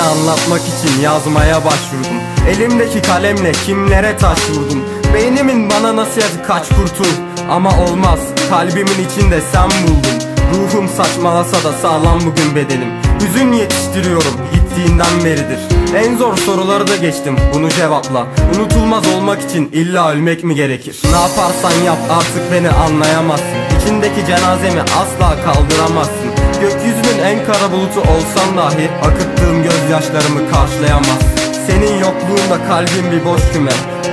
anlatmak için yazmaya başvurdum. Elimdeki kalemle kimlere taş vurdum? Beynimin bana nasihatı kaç kurtul? Ama olmaz kalbimin içinde sen buldun. Ruhum saçmalasa da sağlam bugün bedenim. Hüzün yetiştiriyorum gittiğinden beridir. En zor soruları da geçtim bunu cevapla. Unutulmaz olmak için illa ölmek mi gerekir? Ne yaparsan yap artık beni anlayamazsın. İçindeki cenazemi asla kaldıramazsın. Gökyüzünün en kara bulutu olsan dahi Akıttığım gözyaşlarımı karşılayamazsın Senin yokluğunda kalbim bir boş küme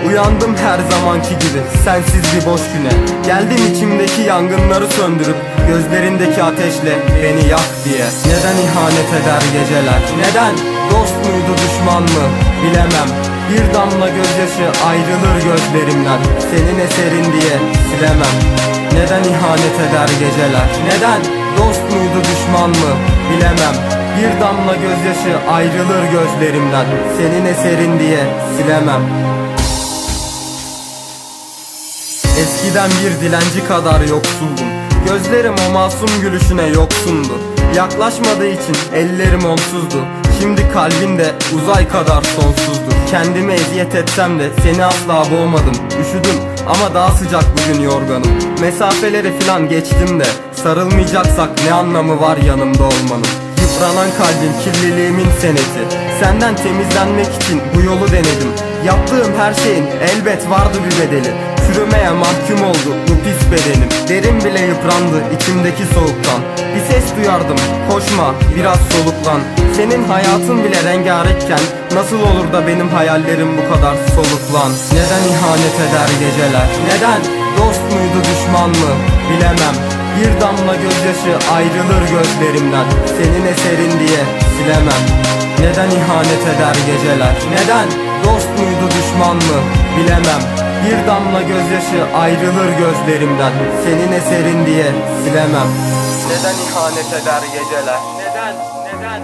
Uyandım her zamanki gibi sensiz bir boş güne. Geldim içimdeki yangınları söndürüp Gözlerindeki ateşle beni yak diye. Neden ihanet eder geceler? Neden? Dost muydu düşman mı? Bilemem. Bir damla gözyaşı ayrılır gözlerimden. Senin eserin diye silemem. Neden ihanet eder geceler? Neden? Dost muydu düşman mı? Bilemem bir damla gözyaşı ayrılır gözlerimden. Senin eserin diye silemem. Eskiden bir dilenci kadar yoksuldum. Gözlerim o masum gülüşüne yoksundu. Yaklaşmadığı için ellerim onsuzdu. Şimdi kalbin de uzay kadar sonsuzdu. Kendime eziyet etsem de seni asla boğmadım. Üşüdüm ama daha sıcak bugün yorganım. Mesafeleri filan geçtim de Sarılmayacaksak ne anlamı var yanımda olmanın Yıpranan kalbim kirliliğimin seneti Senden temizlenmek için bu yolu denedim. Yaptığım her şeyin elbet vardı bir bedeli. Çürümeye mahkum oldu bu pis bedenim. Derim bile yıprandı içimdeki soğuktan. Bir ses duyardım koşma biraz soluklan. Senin hayatın bile rengarenkken Nasıl olur da benim hayallerim bu kadar soluklan? Neden ihanet eder geceler? Neden dost muydu düşman mı bilemem. Bir damla gözyaşı ayrılır gözlerimden. Senin eserin diye silemem. Neden ihanet eder geceler? Neden? Dost muydu düşman mı bilemem. Bir damla gözyaşı ayrılır gözlerimden. Senin eserin diye silemem. Neden ihanet eder geceler? Neden? Neden